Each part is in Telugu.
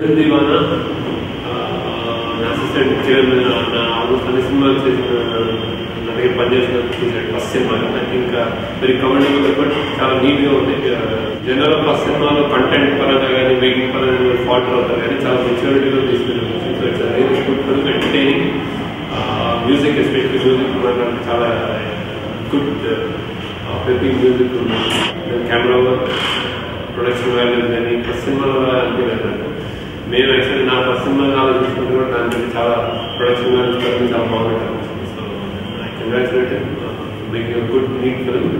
దివానా అసిస్టెంట్ చివరి నా ఆల్మోస్ట్ అన్ని సినిమాలు చేసిన నా దగ్గర పనిచేసిన చూసాడు first cinema I think very commendable but చాలా నీట్గా ఉంది జనరల్ ఫస్ట్ సినిమాలో కంటెంట్ పరంగా కానీ మేకింగ్ పరంగా ఫాల్ట్ అవుతారు కానీ చాలా మెచ్యూరిటీలో తీసుకుని so it's very good film entertaining music especially music నాకు చాలా గుడ్ ప్రతి music camera work production value కానీ ఫస్ట్ సినిమాలో అనిపించలేదు నాకు మేము యాక్చువల్లీ నా ఫస్ట్ సినిమా ఆలోచించుకుంటే కూడా దాని మీద చాలా ప్రొడక్షన్ వాల్యూ చాలా బాగుంటుంది so I congratulate making good neat film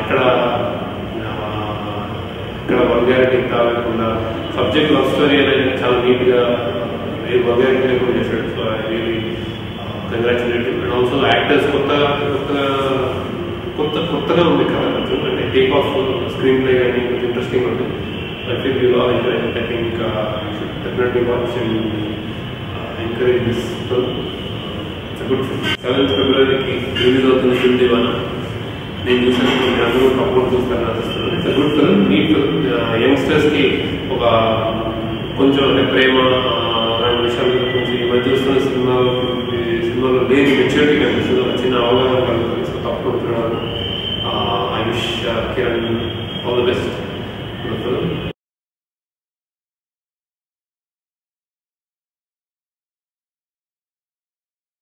ఇక్కడ ఇక్కడ వల్గారిటీ కాకుండా సబ్జెక్ట్ లవ్ స్టోరీ అనేది చాలా నీట్గా ఏ వల్గారిటీ లేకుండా చేశాడు. So I really congratulate and also actors కొత్తగా కొత్తగా కొత్త కొత్తగా ఉంది కదా కొంచెం అంటే టేక్ ఆఫ్ స్క్రీన్ ప్లే కానీ కొంచెం interesting FAB law, I, I think ఉంది I feel you all enjoy I think definitely watch and encourage this good seventh ఫిబ్రవరికి release అవుతుంది ఫిల్మ్ దివానా నేను చూసాను మీరు అందరూ అప్లోడ్ చూస్తాను అనిపిస్తుంది it's good film neat film యంగ్స్టర్స్కి ఒక కొంచెం అంటే ప్రేమ అలాంటి విషయాలు గురించి ఈ చూస్తున్న సినిమాలో సినిమాలో లేని మెచ్యూరిటీ కనిపిస్తుంది ఒక చిన్న అవగాహన కలుగుతుంది. సో తప్పకుండా చూడాలి I wish uh, Kiran all the best film